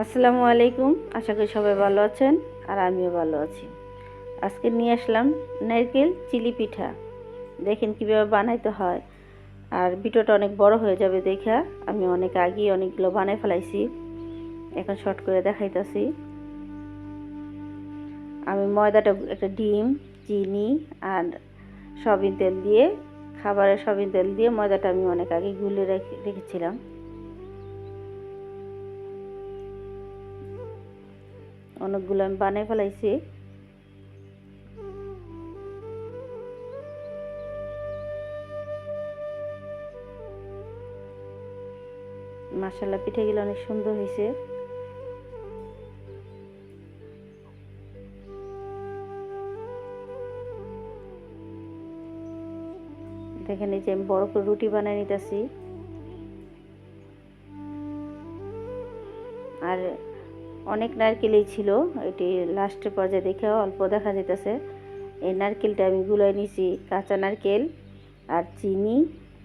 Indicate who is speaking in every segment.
Speaker 1: আসসালামু আলাইকুম। আশা করি সবাই ভালো আছেন আর আমিও ভালো আছি। আজকে নিয়ে আসলাম নারকেল চিলি পিঠা। দেখেন কীভাবে বানাইতে হয়। আর ভিডিওটা অনেক বড় হয়ে যাবে দেখা। আমি অনেক আগেই অনেকগুলো বানাই ফেলাইছি। এখন শর্ট করে দেখাইতেছি। আমি ময়দাটা, একটা ডিম, চিনি আর সয়াবিন তেল দিয়ে, খাবারের সয়াবিন তেল দিয়ে ময়দাটা আমি অনেক আগে গুলে রেখে, রেখেছিলাম। অনেকগুলো আমি বানিয়ে ফেলাইছি। মাসাল্লা পিঠেগুলো অনেক সুন্দর হয়েছে। দেখেন এই যে আমি বড় করে রুটি বানিয়ে নিতেছি। আর অনেক নারকেলই ছিল, এটি লাস্টের পর্যায়ে দেখে অল্প দেখা যেতেছে। এই নারকেলটা আমি গুলাই নিছি কাঁচা নারকেল আর চিনি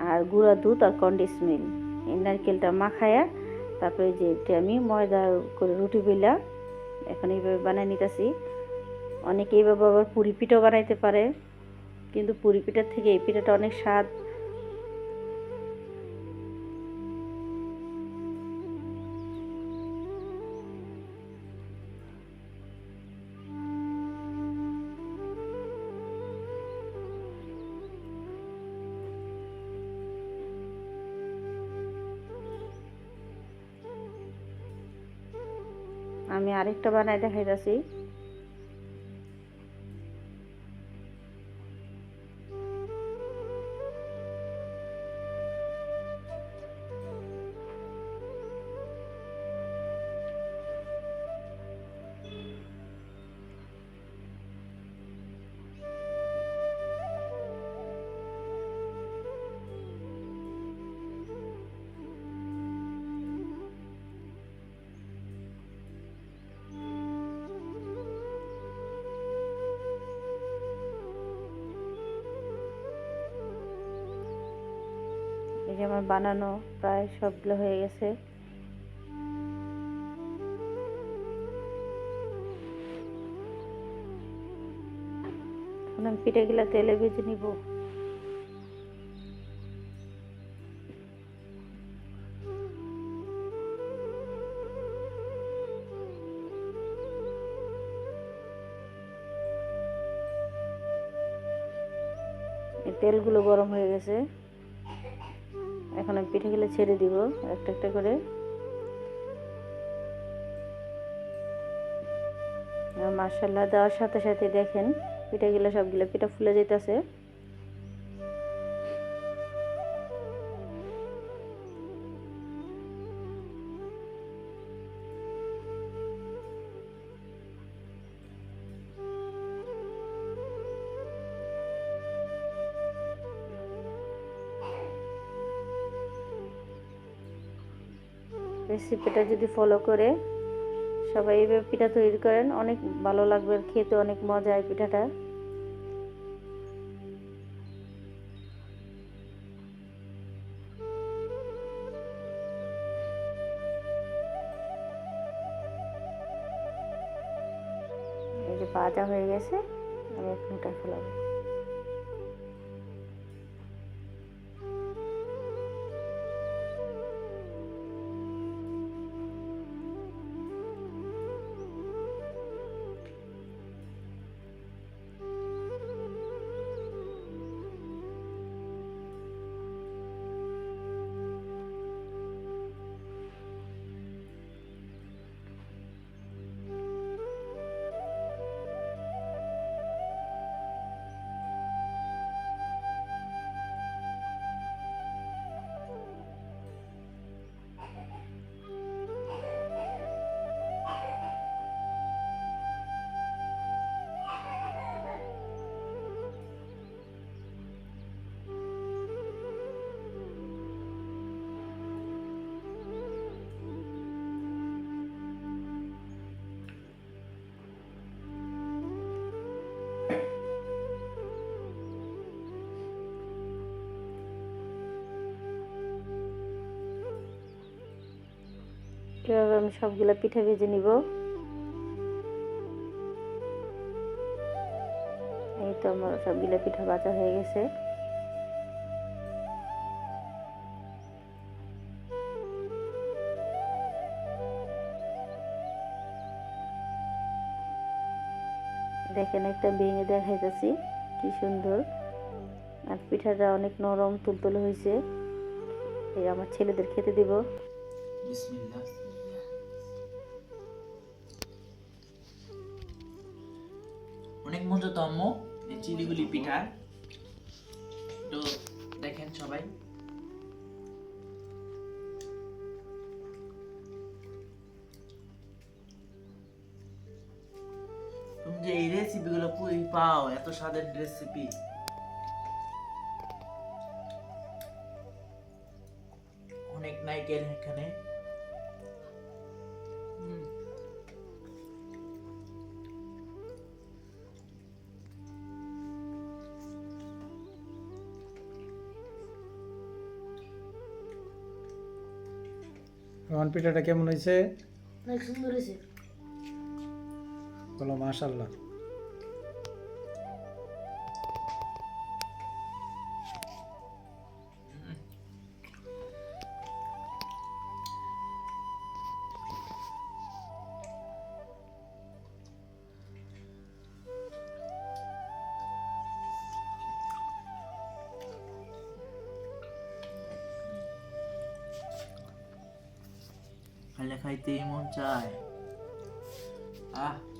Speaker 1: আর গুঁড়া দুধ আর কন্ডিস এই নারকেলটা মাখায়া তারপরে যে এটা আমি ময়দা করে রুটি বেলা এখন এইভাবে বানিয়ে নিতেছি। অনেকে এইভাবে আবার পুরি পিঠাও বানাইতে পারে, কিন্তু পুরি পিঠার থেকে এই পিঠাটা অনেক স্বাদ। আমি আরেকটা বানাই দেখাইতেছি। এই যে আমার বানানো প্রায় সবগুলো হয়ে গেছে। এখন আমি পিঠেগুলো তেলে ভেজে নিব। তেলগুলো গরম হয়ে গেছে। এখন আমি পিঠেগুলো ছেড়ে দিব, একটা একটা করে। মার্শাল্লাহ দেওয়ার সাথে সাথে দেখেন পিঠাগুলো সবগুলো পিঠা ফুলে যেতেছে রেসিপিটা যদি ফলো করে সবাই এইভাবে পিঠা তৈরি করেন, অনেক ভালো লাগবে খেতে, অনেক মজা হয় পিঠাটা। এই যে ভাজা হয়ে গেছে, আমি এক মিনিট ফেলাবো। আমি সবগুলা পিঠা ভেজে নিব। এই তো আমার সবগুলা পিঠা ভাজা হয়ে গেছে। দেখেন একটা ভেঙে দেখাইতেছি, কি সুন্দর। আর পিঠাটা অনেক নরম, তুলতুলে হয়েছে এই আমার ছেলেদের খেতে দিব।
Speaker 2: বিসমিল্লাহ। অনেক মজা তো আম্মু এই চিলিগুলি পিঠা তো দেখেন সবাই। তুমি যে এই রেসিপিগুলো কই পাও, এত স্বাদের রেসিপি অনেক নাইকেল এখানে।
Speaker 3: রহন পিঠাটা কেমন হয়েছে?
Speaker 4: অনেক সুন্দর হয়েছে।
Speaker 3: বলো মাশাল্লাহ
Speaker 2: খাইলে খাইতেই মন চায়। আহ।